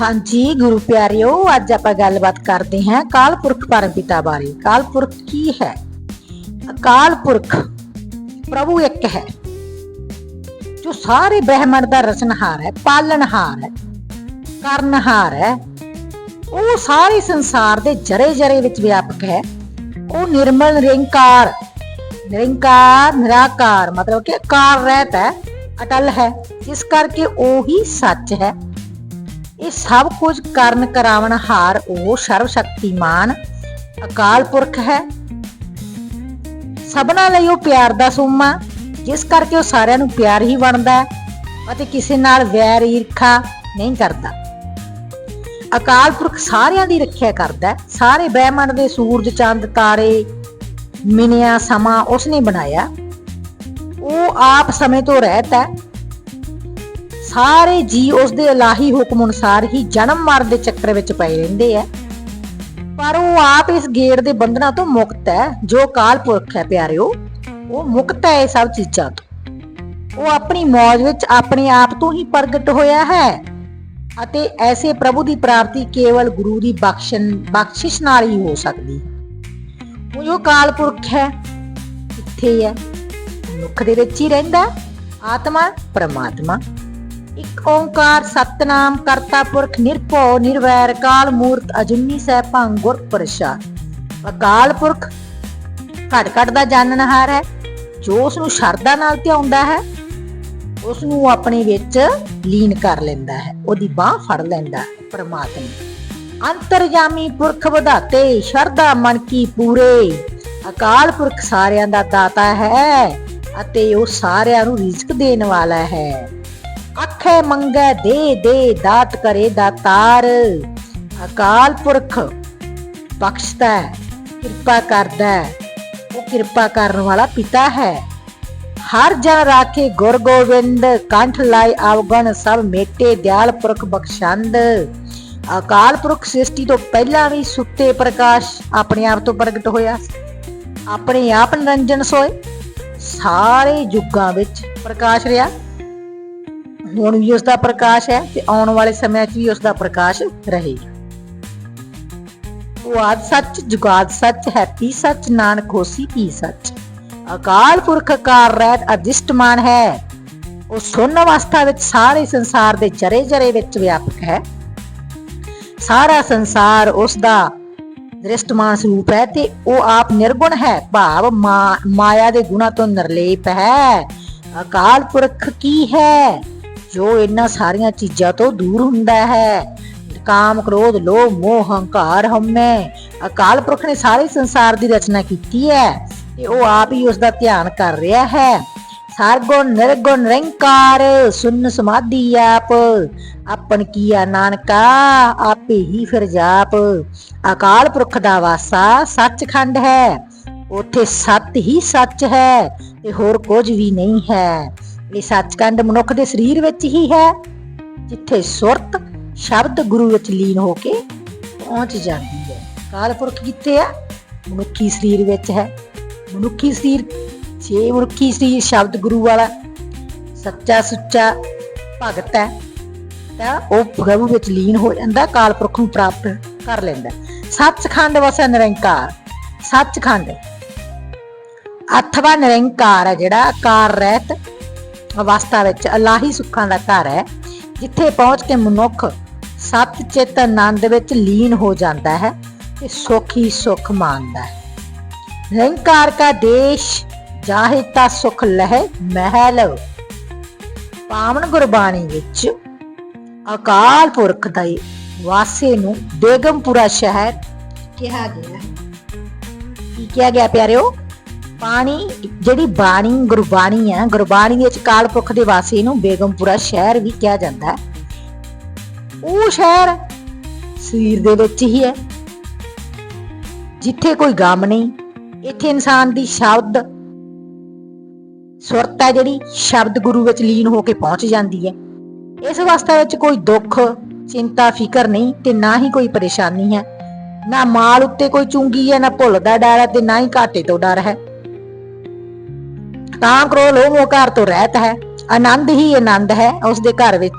ਹਾਂਜੀ, ਗੁਰੂ ਪਿਆਰਿਓ, ਅੱਜ ਆਪਾਂ ਗੱਲਬਾਤ ਕਰਦੇ ਹਾਂ ਕਾਲ ਪੁਰਖ ਪਰਮਪਿਤਾ ਬਾਰੇ। ਕਾਲ ਪੁਰਖ ਕੀ ਹੈ? ਅਕਾਲ ਪੁਰਖ ਪ੍ਰਭੂ ਇੱਕ ਹੈ, ਜੋ ਸਾਰੇ ਬ੍ਰਹਿਮੰਡ ਦਾ ਰਚਨਹਾਰ ਹੈ ਪਾਲਣਹਾਰ ਹੈ, ਕਰਨਹਾਰ ਹੈ। ਉਹ ਸਾਰੇ ਸੰਸਾਰ ਦੇ ਜਰੇ ਜਰੇ ਵਿੱਚ ਵਿਆਪਕ ਹੈ। ਉਹ ਨਿਰਮਲ, ਨਿਰੰਕਾਰ ਨਿਰੰਕਾਰ, ਨਿਰਾਕਾਰ, ਮਤਲਬ ਕਿ ਅਕਾਰ ਰਹਿਤ ਹੈ, ਅਟਲ ਹੈ। ਇਸ ਕਰਕੇ ਉਹ ਹੀ ਸੱਚ ਹੈ। ਇਹ ਸਭ ਕੁਝ ਕਰਨ ਕਰਾਵਣ ਹਾਰ ਉਹ ਸਰਵ ਸ਼ਕਤੀਮਾਨ, ਅਕਾਲ ਪੁਰਖ ਹੈ। ਸਭਨਾਂ ਲਈ ਉਹ ਪਿਆਰ ਦਾ ਸੋਮਾ, ਜਿਸ ਕਰਕੇ ਉਹ ਸਾਰਿਆਂ ਨੂੰ ਪਿਆਰ ਹੀ ਬਣਦਾ ਹੈ ਅਤੇ ਕਿਸੇ ਨਾਲ ਵੈਰ ਈਰਖਾ ਨਹੀਂ ਕਰਦਾ। ਅਕਾਲ ਪੁਰਖ ਸਾਰਿਆਂ ਦੀ ਰੱਖਿਆ ਕਰਦਾ ਹੈ। ਸਾਰੇ ਬ੍ਰਹਿਮੰਡ ਦੇ ਸੂਰਜ, ਚੰਦ, ਤਾਰੇ, ਮਿਨਿਆ, ਸਮਾਂ ਉਸਨੇ ਬਣਾਇਆ। ਉਹ ਆਪ ਸਮੇਂ ਤੋਂ ਰਹਿਤ ਹੈ। ਸਾਰੇ ਜੀ ਉਸ ਦੇ ਇਲਾਹੀ ਹੁਕਮ ਅਨੁਸਾਰ ਹੀ ਜਨਮ ਮਰਨ ਦੇ ਚੱਕਰ ਵਿੱਚ ਪਏ ਰਹਿੰਦੇ ਆ। ਪਰ ਉਹ ਆਪ ਇਸ ਗੇੜ ਦੇ ਬੰਧਨਾਂ ਤੋਂ ਮੁਕਤ ਹੈ, ਜੋ ਕਾਲ ਪੁਰਖ ਹੈ ਪਿਆਰਿਓ। ਉਹ ਮੁਕਤ ਹੈ ਇਹ ਸਭ ਚੀਜ਼ਾਂ ਤੋਂ। ਉਹ ਆਪਣੀ ਮੌਜ ਵਿੱਚ ਆਪਣੇ ਆਪ ਤੋਂ ਹੀ ਪ੍ਰਗਟ ਹੋਇਆ ਹੈ ਅਤੇ ਐਸੇ ਪ੍ਰਭੂ ਦੀ ਪ੍ਰਾਪਤੀ ਕੇਵਲ ਗੁਰੂ ਦੀ ਬਖਸ਼ਣ, ਬਖਸ਼ਿਸ਼ ਨਾਲ ਹੀ ਹੋ ਸਕਦੀ ਹੈ। ਉਹ ਜੋ ਕਾਲ ਪੁਰਖ ਹੈ, ਇੱਥੇ ਹੈ ਮਨੁੱਖ ਦੇ ਵਿੱਚ ਹੀ ਰਹਿੰਦਾ ਆਤਮਾ, ਪਰਮਾਤਮਾ। ਇੱਕ ਓੰਕਾਰ ਸਤਨਾਮ ਕਰਤਾ ਪੁਰਖ ਨਿਰਭਉ ਨਿਰਵੈਰ ਕਾਲ ਮੂਰਤ ਅਜੂਨੀ ਸੈਭੰ ਗੁਰ ਪ੍ਰਸਾਦ। ਅਕਾਲ ਪੁਰਖ, ਘਟ ਘਟ ਦਾ ਜਾਣਨਹਾਰ ਹੈ, ਜੋ ਉਸ ਨੂੰ ਸ਼ਰਧਾ ਨਾਲ ਧਿਆਉਂਦਾ ਹੈ ਉਸ ਨੂੰ ਆਪਣੇ ਵਿੱਚ ਲੀਨ ਕਰ ਲੈਂਦਾ ਹੈ, ਉਹਦੀ ਬਾਹ ਫੜ ਲੈਂਦਾ ਹੈ ਪ੍ਰਮਾਤਮਾ। ਅੰਤਰਜਾਮੀ ਪੁਰਖ ਵਧਾਤੇ, ਸ਼ਰਧਾ ਮਨ ਕੀ ਪੂਰੇ। ਅਕਾਲ ਪੁਰਖ ਸਾਰਿਆਂ ਦਾ ਦਾਤਾ ਹੈ ਅਤੇ ਉਹ ਸਾਰਿਆਂ ਨੂੰ ਰਿਜ਼ਕ ਦੇਣ ਵਾਲਾ ਹੈ। ਅੱਖੇ ਮੰਗੈ ਦੇ ਦੇ, ਦਾਤ ਕਰੇ ਦਾਤਾਰ ਅਕਾਲ ਪੁਰਖ ਬਖਸ਼ਦਾ ਹੈ ਕਿਰਪਾ ਕਰਦਾ। ਹੈ ਉਹ ਕਿਰਪਾ ਕਰਨ ਵਾਲਾ ਪਿਤਾ ਹੈ। ਹਰ ਜਨ ਰਾਖੇ ਗੁਰ ਗੋਬਿੰਦ ਕੰਠ ਲਾਇ ਆਵਗਣ, ਸਭ ਮੇਟੇ ਦਿਆਲ ਪੁਰਖ ਬਖਸ਼ੰਦ। ਅਕਾਲ ਪੁਰਖ ਸ੍ਰਿਸ਼ਟੀ ਤੋਂ ਪਹਿਲਾਂ ਵੀ ਸੁੱਤੇ ਪ੍ਰਕਾਸ਼ ਆਪਣੇ ਆਪ ਤੋਂ ਪ੍ਰਗਟ ਹੋਇਆ ਆਪਣੇ ਆਪ ਨਿਰੰਜਨ ਸੋਏ। ਸਾਰੇ ਯੁੱਗਾਂ ਵਿੱਚ ਪ੍ਰਕਾਸ਼ ਰਿਹਾ। ਹੁਣ ਵੀ ਉਸ ਦਾ ਪ੍ਰਕਾਸ਼ ਹੈ ਤੇ ਆਉਣ ਵਾਲੇ ਸਮਿਆਂ 'ਚ ਵੀ ਉਸ ਦਾ ਪ੍ਰਕਾਸ਼ ਰਹੇਗਾ। ਉਹ ਸੱਚ, ਜੁਗਾਦ ਸੱਚ ਹੈਪੀ ਸੱਚ, ਨਾਨਕ ਹੋਸੀ ਕੀ ਸੱਚ। ਅਕਾਲ ਪੁਰਖ ਕਾਰ ਰਹਿਤ ਅਦਿਸ਼ਟਮਾਨ ਹੈ। ਉਹ ਸੁੰਨ ਅਵਸਥਾ ਵਿੱਚ ਸਾਰੇ ਸੰਸਾਰ ਦੇ ਜਰੇ ਜਰੇ ਵਿੱਚ ਵਿਆਪਕ ਹੈ। ਸਾਰਾ ਸੰਸਾਰ ਉਸ ਦਾ ਦ੍ਰਿਸ਼ਟਮਾਨ ਸਰੂਪ ਹੈ ਤੇ ਉਹ ਆਪ ਨਿਰਗੁਣ ਹੈ। ਭਾਵ ਮਾ- ਮਾਇਆ ਦੇ ਗੁਣਾ ਤੋਂ ਨਿਰਲੇਪ ਹੈ। ਅਕਾਲ ਪੁਰਖ ਕੀ ਹੈ? ਜੋ ਇਹਨਾਂ ਸਾਰੀਆਂ ਚੀਜ਼ਾਂ ਤੋਂ ਦੂਰ ਹੁੰਦਾ ਹੈ। ਕਾਮ, ਕ੍ਰੋਧ, ਲੋਭ, ਮੋਹ, ਹੰਕਾਰ ਹਉਮੈ ਅਕਾਲ ਪੁਰਖ ਨੇ ਸਾਰੇ ਸੰਸਾਰ ਦੀ ਰਚਨਾ ਕੀਤੀ ਹੈ ਤੇ ਉਹ ਆਪ ਹੀ ਉਸ ਦਾ ਧਿਆਨ ਕਰ ਰਿਹਾ ਹੈ। ਸਰਗੁਣ, ਨਿਰਗੁਣ, ਨਿਰੰਕਾਰ, ਸੁਨ ਸਮਾਧੀ ਆਪ। ਆਪਨ ਕੀਆ ਨਾਨਕਾ, ਆਪੇ ਹੀ ਫਿਰ ਜਾਪ। ਅਕਾਲ ਪੁਰਖ ਦਾ ਵਾਸਾ ਸੱਚਖੰਡ ਹੈ। ਉਥੇ ਸੱਤ ਹੀ ਸੱਚ ਹੈ ਤੇ ਹੋਰ ਕੁਝ ਵੀ ਨਹੀਂ ਹੈ। ਇਹ ਸੱਚਖੰਡ ਮਨੁੱਖ ਦੇ ਸਰੀਰ ਵਿੱਚ ਹੀ ਹੈ, ਜਿੱਥੇ ਸੁਰਤ ਸ਼ਬਦ ਗੁਰੂ ਵਿੱਚ ਲੀਨ ਹੋ ਕੇ ਪਹੁੰਚ ਜਾਂਦੀ ਹੈ। ਅਕਾਲ ਪੁਰਖ ਕਿੱਥੇ ਹੈ ਮਨੁੱਖੀ ਸਰੀਰ ਵਿੱਚ ਹੈ। ਮਨੁੱਖੀ ਸਰੀਰ, ਜੇ ਮਨੁੱਖੀ ਸਰੀਰ ਸ਼ਬਦ ਗੁਰੂ ਵਾਲਾ ਸੱਚਾ ਸੁੱਚਾ ਭਗਤ ਹੈ, ਤਾਂ ਉਹ ਪ੍ਰਭੂ ਵਿੱਚ ਲੀਨ ਹੋ ਜਾਂਦਾ, ਕਾਲ ਪੁਰਖ ਨੂੰ ਪ੍ਰਾਪਤ ਕਰ ਲੈਂਦਾ ਸੱਚਖੰਡ ਵਸੈ ਨਿਰੰਕਾਰ। ਸੱਚਖੰਡ। ਅਥਵਾ ਨਿਰੰਕਾਰ ਹੈ ਜਿਹੜਾ ਆਕਾਰ ਰਹਿਤ ਅਵਸਥਾ ਵਿੱਚ ਅਲਾਹੀ ਸੁੱਖਾਂ ਦਾ ਘਰ ਹੈ, ਜਿੱਥੇ ਪਹੁੰਚ ਕੇ ਮਨੁੱਖ ਸਤ ਚਿਤ ਆਨੰਦ ਵਿੱਚ ਲੀਨ ਹੋ ਜਾਂਦਾ ਹੈ ਤੇ ਸੁਖ ਹੀ ਸੁਖ ਮਾਨਦਾ ਹੈ। ਨਿਰੰਕਾਰ ਕਾ ਦੇਸ਼, ਜਾਹੇ ਤਾ ਸੁਖ ਲਹਿ ਮਹਿਲ। ਪਾਵਨ ਗੁਰਬਾਣੀ ਵਿੱਚ ਅਕਾਲ ਪੁਰਖ ਦਾ ਵਾਸੇ ਨੂੰ ਬੇਗਮਪੁਰਾ ਸ਼ਹਿਰ ਕਿਹਾ ਗਿਆ ਹੈ। ਕੀ ਕਿਹਾ ਗਿਆ ਪਿਆਰਿਓ? ਪਾਣੀ, ਜਿਹੜੀ ਬਾਣੀ, ਗੁਰਬਾਣੀ ਹੈ, ਗੁਰਬਾਣੀ ਵਿੱਚ ਕਾਲ ਪੁਰਖ ਦੇ ਵਾਸੀ ਨੂੰ ਬੇਗਮਪੁਰਾ ਸ਼ਹਿਰ ਵੀ ਕਿਹਾ ਜਾਂਦਾ ਹੈ। ਉਹ ਸ਼ਹਿਰ ਸਰੀਰ ਦੇ ਵਿੱਚ ਹੀ ਹੈ, ਜਿੱਥੇ ਕੋਈ ਗਮ ਨਹੀਂ, ਇੱਥੇ ਇਨਸਾਨ ਦੀ ਸ਼ਬਦ, ਸੁਰਤ ਹੈ ਜਿਹੜੀ ਸ਼ਬਦ ਗੁਰੂ ਵਿੱਚ ਲੀਨ ਹੋ ਕੇ ਪਹੁੰਚ ਜਾਂਦੀ ਹੈ। ਇਸ ਅਵਸਥਾ ਵਿੱਚ ਕੋਈ ਦੁੱਖ, ਚਿੰਤਾ, ਫਿਕਰ ਨਹੀਂ ਤੇ ਨਾ ਹੀ ਕੋਈ ਪਰੇਸ਼ਾਨੀ ਹੈ। ਨਾ ਮਾਲ ਉੱਤੇ ਕੋਈ ਚੁੰਗੀ ਹੈ, ਨਾ ਭੁੱਲ ਦਾ ਡਰ ਹੈ ਤੇ ਨਾ ਹੀ ਘਾਟੇ ਤੋਂ ਡਰ ਹੈ। ਕਾਮ ਕ੍ਰੋਧ ਲੋਭ ਮੋਹ ਘਰ ਤੋਂ ਰਹਿਤ ਹੈ। ਆਨੰਦ ਹੀ ਆਨੰਦ ਹੈ ਉਸ ਦੇ ਘਰ ਵਿੱਚ।